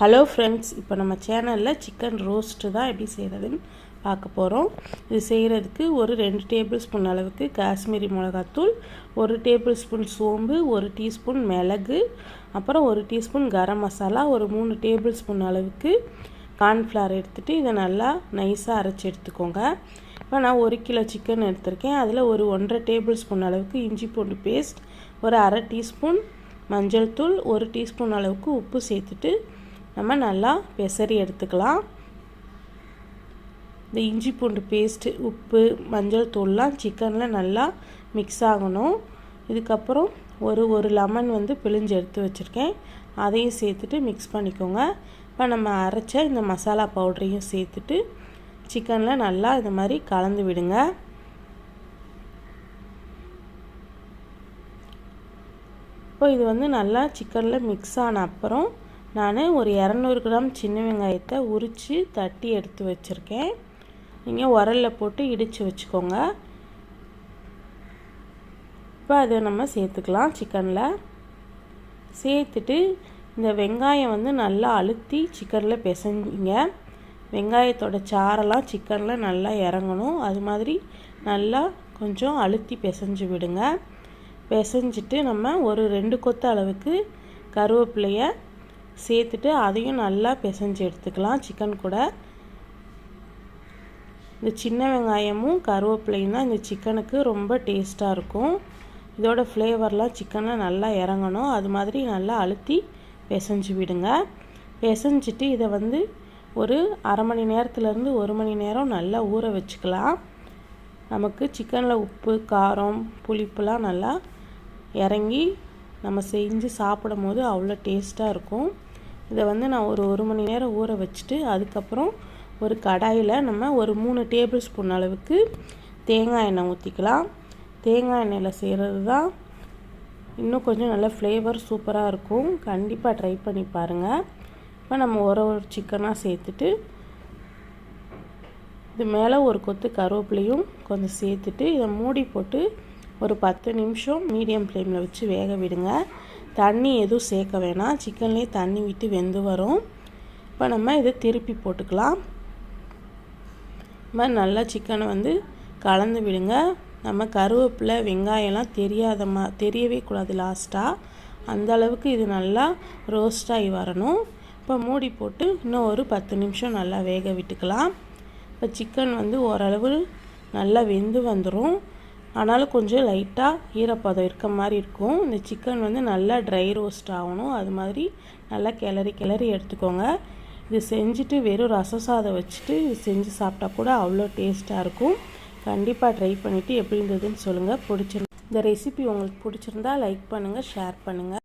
Hello friends இப்போ நம்ம சேனலில் சிக்கன் ரோஸ்ட்டு தான் எப்படி செய்கிறதுன்னு பார்க்க போகிறோம் இது செய்கிறதுக்கு ஒரு ரெண்டு டேபிள் ஸ்பூன் அளவுக்கு காஷ்மீரி மிளகாத்தூள் ஒரு டேபிள் ஸ்பூன் சோம்பு ஒரு டீஸ்பூன் மிளகு அப்புறம் ஒரு டீஸ்பூன் கரம் மசாலா ஒரு மூணு டேபிள் ஸ்பூன் அளவுக்கு கார்ன்ஃப்ளவர் எடுத்துகிட்டு இதை நல்லா நைஸாக அரைச்சி எடுத்துக்கோங்க. இப்போ நான் ஒரு கிலோ சிக்கன் எடுத்திருக்கேன். அதில் ஒரு ஒன்றரை டேபிள் ஸ்பூன் அளவுக்கு இஞ்சி பூண்டு பேஸ்ட் ஒரு அரை டீஸ்பூன் மஞ்சள் தூள் ஒரு டீஸ்பூன் அளவுக்கு உப்பு சேர்த்துட்டு நம்ம நல்லா பெசரி எடுத்துக்கலாம். இந்த இஞ்சி பூண்டு பேஸ்ட்டு உப்பு மஞ்சள் தூள்லாம் சிக்கனில் நல்லா மிக்ஸ் ஆகணும். இதுக்கப்புறம் ஒரு ஒரு லெமன் வந்து பிழிஞ்சு எடுத்து வச்சுருக்கேன். அதையும் சேர்த்துட்டு மிக்ஸ் பண்ணிக்கோங்க. இப்போ நம்ம அரைச்ச இந்த மசாலா பவுடரையும் சேர்த்துட்டு சிக்கனில் நல்லா இந்த மாதிரி கலந்து விடுங்க. இப்போ இது வந்து நல்லா சிக்கனில் மிக்ஸ் ஆன அப்புறம் நான் ஒரு இரநூறு கிராம் சின்ன வெங்காயத்தை உரித்து தட்டி எடுத்து வச்சுருக்கேன். நீங்கள் உரலில் போட்டு இடித்து வச்சுக்கோங்க. இப்போ அதை நம்ம சேர்த்துக்கலாம் சிக்கனில். சேர்த்துட்டு இந்த வெங்காயம் வந்து நல்லா அழுத்தி சிக்கனில் பிசைஞ்சிங்க. வெங்காயத்தோட சாரெல்லாம் சிக்கனில் நல்லா இறங்கணும். அது மாதிரி நல்லா கொஞ்சம் அழுத்தி பிசைஞ்சு விடுங்க. பிசைஞ்சிட்டு நம்ம ஒரு ரெண்டு கொத்து அளவுக்கு கருவேப்பிலையை சேர்த்துட்டு அதையும் நல்லா பிசைஞ்சு எடுத்துக்கலாம். சிக்கன் கூட. இந்த சின்ன வெங்காயமும் கருவேப்பிலையும் தான் இந்த சிக்கனுக்கு ரொம்ப டேஸ்ட்டாக இருக்கும். இதோட ஃப்ளேவர்லாம் சிக்கனில் நல்லா இறங்கணும். அது மாதிரி நல்லா அழுத்தி பிசைஞ்சு விடுங்க. பிசைஞ்சிட்டு இதை வந்து ஒரு அரை மணி நேரத்துலேருந்து ஒரு மணி நேரம் நல்லா ஊற வச்சுக்கலாம். நமக்கு சிக்கனில் உப்பு காரம் புளிப்புலாம் நல்லா இறங்கி நம்ம செஞ்சு சாப்பிடும் போது அவ்வளோ டேஸ்ட்டாக இருக்கும். இதை வந்து நான் ஒரு ஒரு மணி நேரம் ஊற வச்சுட்டு அதுக்கப்புறம் ஒரு கடாயில் நம்ம ஒரு மூணு டேபிள் ஸ்பூன் அளவுக்கு தேங்காய் எண்ணெய் ஊற்றிக்கலாம் தேங்காய் எண்ணெயில் செய்கிறது தான் இன்னும் கொஞ்சம் நல்ல ஃப்ளேவர் சூப்பராக இருக்கும். கண்டிப்பாக ட்ரை பண்ணி பாருங்கள் இப்போ நம்ம ஒரு ஒரு சிக்கனாக சேர்த்துட்டு இது மேலே ஒரு கொத்து கருவேப்பிலையும் கொஞ்சம் சேர்த்துட்டு இதை மூடி போட்டு ஒரு பத்து நிமிஷம் மீடியம் ஃப்ளேமில் வச்சு வேக விடுங்க. தண்ணி எதுவும் சேர்க்க வேணாம். சிக்கன்லேயே தண்ணி விட்டு வெந்து வரும். இப்போ நம்ம இதை திருப்பி போட்டுக்கலாம். இது மாதிரி நல்லா சிக்கனை வந்து கலந்து விடுங்க. நம்ம கருவேப்பிலை வெங்காயம்லாம் தெரியாத மா தெரியவே கூடாது லாஸ்ட்டாக அந்த அளவுக்கு இது நல்லா ரோஸ்டாகி வரணும். இப்போ மூடி போட்டு இன்னும் ஒரு பத்து நிமிஷம் நல்லா வேக விட்டுக்கலாம். இப்போ சிக்கன் வந்து ஓரளவு நல்லா வெந்து வந்துடும் ஆனாலும் கொஞ்சம் லைட்டாக ஈரப்பதம் இருக்க மாதிரி இருக்கும். இந்த சிக்கன் வந்து நல்லா ட்ரை ரோஸ்ட் ஆகணும். அது மாதிரி நல்லா கிளறி கிளறி எடுத்துக்கோங்க. இது செஞ்சுட்டு வெறும் ரசம் சாதம் வச்சுட்டு இது செஞ்சு சாப்பிட்டா கூட அவ்வளோ டேஸ்ட்டாக இருக்கும். கண்டிப்பாக ட்ரை பண்ணிவிட்டு எப்படி இருந்ததுன்னு சொல்லுங்கள் பிடிச்சிரு இந்த ரெசிபி உங்களுக்கு பிடிச்சிருந்தா லைக் பண்ணுங்கள் ஷேர் பண்ணுங்கள்